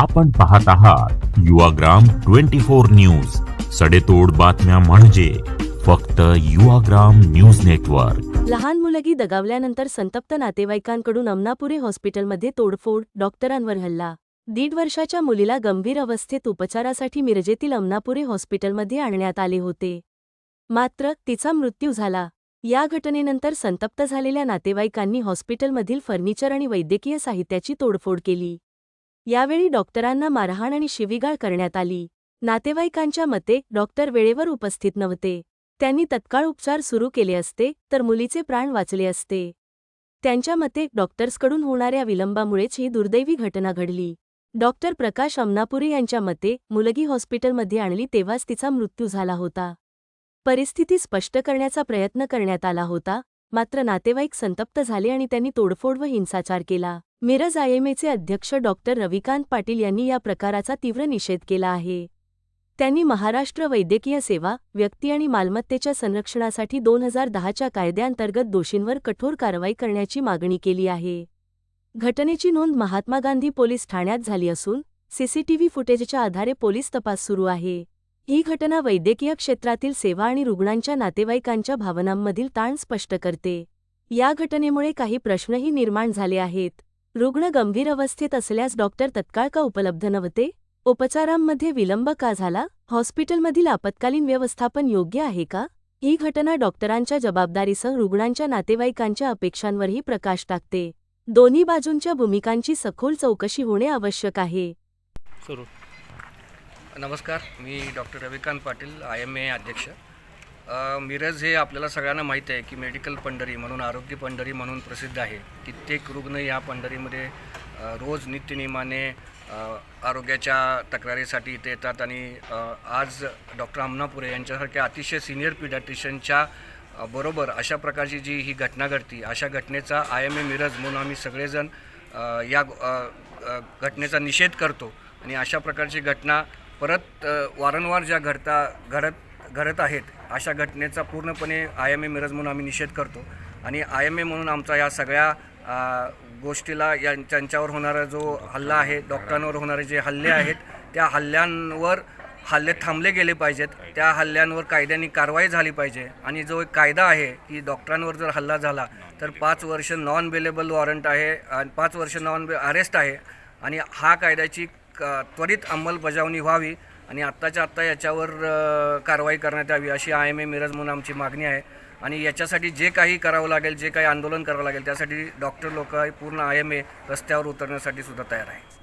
आपण पाहत आहात युवाग्राम ट्वेंटी फोर न्यूज. सडेतोड बातम्या म्हणजे फक्त युवाग्राम न्यूज नेटवर्क. लहान मुलगी दगावल्यानंतर संतप्त नातेवाईकांकडून अमनापुरे हॉस्पिटलमध्ये तोडफोड डॉक्टरांवर हल्ला. दीड वर्षाच्या मुलीला गंभीर अवस्थेत उपचारासाठी मिरजेतील अमनापुरे हॉस्पिटलमध्ये आणण्यात आले होते. मात्र तिचा मृत्यू झाला. या घटनेनंतर संतप्त झालेल्या नातेवाईकांनी हॉस्पिटलमधील फर्निचर आणि वैद्यकीय साहित्याची तोडफोड केली. यावेळी डॉक्टरांना मारहाण आणि शिवीगाळ करण्यात आली. नातेवाईकांच्या मते डॉक्टर वेळेवर उपस्थित नव्हते. त्यांनी तत्काळ उपचार सुरू केले असते तर मुलीचे प्राण वाचले असते. त्यांच्या मते डॉक्टर्सकडून होणाऱ्या विलंबामुळेच ही दुर्दैवी घटना घडली. डॉक्टर प्रकाश अमनापुरे यांच्या मते मुलगी हॉस्पिटलमध्ये आणली तेव्हाच तिचा मृत्यू झाला होता. परिस्थिती स्पष्ट करण्याचा प्रयत्न करण्यात आला होता मात्र नातेवाईक संतप्त झाले आणि त्यांनी तोडफोड व हिंसाचार केला. मिरज आयएमएचे अध्यक्ष डॉक्टर रविकांत पाटील यांनी या प्रकाराचा तीव्र निषेध केला आहे. त्यांनी महाराष्ट्र वैद्यकीय सेवा व्यक्ती आणि मालमत्तेच्या संरक्षणासाठी दोन हजार दहाच्या कायद्याअंतर्गत दोषींवर कठोर कारवाई करण्याची मागणी केली आहे. घटनेची नोंद महात्मा गांधी पोलीस ठाण्यात झाली असून सीसीटीव्ही फुटेजच्या आधारे पोलीस तपास सुरू आहे. ही घटना वैद्यकीय क्षेत्रातील सेवा आणि रुग्णांच्या नातेवाईकांच्या भावनांमधील ताण स्पष्ट करते. या घटनेमुळे काही प्रश्नही निर्माण झाले आहेत. रुग्ण गंभीर अवस्थेत असल्यास डॉक्टर तत्काळ का उपलब्ध नव्हते? उपचारांमध्ये विलंब का झाला? हॉस्पिटलमधील आपत्कालीन व्यवस्थापन योग्य आहे का? ही घटना डॉक्टरांच्या जबाबदारीसह रुग्णांच्या नातेवाईकांच्या अपेक्षांवरही प्रकाश टाकते. दोन्ही बाजूंच्या भूमिकांची सखोल चौकशी होणे आवश्यक आहे. सुरू. नमस्कार मी doctor Ravikant Patil I M A अध्यक्ष. मिरज हे आपल्याला सगळ्यांना माहीत आहे की मेडिकल पंढरी म्हणून आरोग्य पंढरी म्हणून प्रसिद्ध आहे. कित्येक रुग्ण या पंढरीमध्ये रोज नित्यनियमाने आरोग्याच्या तक्रारीसाठी इथे येतात आणि आज डॉक्टर अमनापुरे यांच्यासारख्या अतिशय सिनियर पिडॅट्रिशियनच्या बरोबर अशा प्रकारची जी ही घटना घडती अशा घटनेचा आय एम ए मिरज म्हणून आम्ही सगळेजण या घटनेचा निषेध करतो. आणि अशा प्रकारची घटना परत वारंवार ज्या घडता घडत घडत आहेत अशा घटनेचा पूर्णपणे आय एम ए मिरज म्हणून आम्ही निषेध करतो. आणि आय एम ए म्हणून आमचा या सगळ्या गोष्टीला या त्यांच्यावर होणारा जो हल्ला आहे डॉक्टरांवर होणारे जे हल्ले आहेत त्या हल्ल्यांवर हल्ले थांबले गेले पाहिजेत. त्या हल्ल्यांवर कायद्याने कारवाई झाली पाहिजे. आणि जो एक कायदा आहे की डॉक्टरांवर जर हल्ला झाला तर पाच वर्ष नॉन बेलेबल वॉरंट आहे आणि पाच वर्ष नॉन बे अरेस्ट आहे. आणि हा कायद्याची त्वरित अंमलबजावणी व्हावी आणि आत्ताच्या आत्ता याच्यावर कारवाई करण्यात यावी अशी आय एम ए मिरज म्हणून आमची मागणी आहे. आणि याच्यासाठी जे काही करावं लागेल जे काही आंदोलन करावं लागेल त्यासाठी डॉक्टर लोक पूर्ण आय एम ए रस्त्यावर उतरण्यासाठी सुद्धा तयार आहे.